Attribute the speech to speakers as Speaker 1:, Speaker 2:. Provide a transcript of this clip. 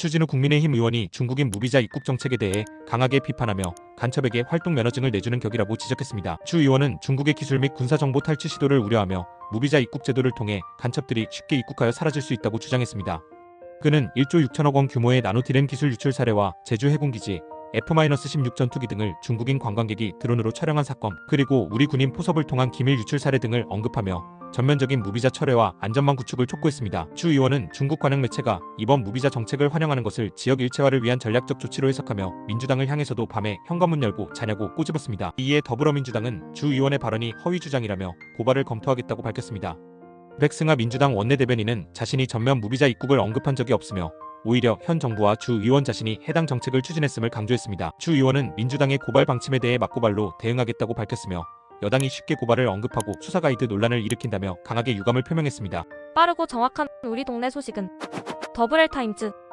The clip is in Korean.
Speaker 1: 추진우 국민의힘 의원이 중국인 무비자 입국 정책에 대해 강하게 비판하며 간첩에게 활동 면허증을 내주는 격이라고 지적했습니다. 추 의원은 중국의 기술 및 군사 정보 탈취 시도를 우려하며 무비자 입국 제도를 통해 간첩들이 쉽게 입국하여 사라질 수 있다고 주장했습니다. 그는 1조 6천억 원 규모의 나노티렌 기술 유출 사례와 제주 해군기지 F-16 전투기 등을 중국인 관광객이 드론으로 촬영한 사건, 그리고 우리 군인 포섭을 통한 기밀 유출 사례 등을 언급하며 전면적인 무비자 철회와 안전망 구축을 촉구했습니다. 추 의원은 중국 관영 매체가 이번 무비자 정책을 환영하는 것을 지역 일체화를 위한 전략적 조치로 해석하며 민주당을 향해서도 밤에 현관문 열고 자냐고 꼬집었습니다. 이에 더불어민주당은 주 의원의 발언이 허위 주장이라며 고발을 검토하겠다고 밝혔습니다. 백승하 민주당 원내대변인은 자신이 전면 무비자 입국을 언급한 적이 없으며 오히려 현 정부와 주 의원 자신이 해당 정책을 추진했음을 강조했습니다. 주 의원은 민주당의 고발 방침에 대해 맞고발로 대응하겠다고 밝혔으며 여당이 쉽게 고발을 언급하고 수사 가이드 논란을 일으킨다며 강하게 유감을 표명했습니다.
Speaker 2: 빠르고 정확한 우리 동네 소식은 더블 타임즈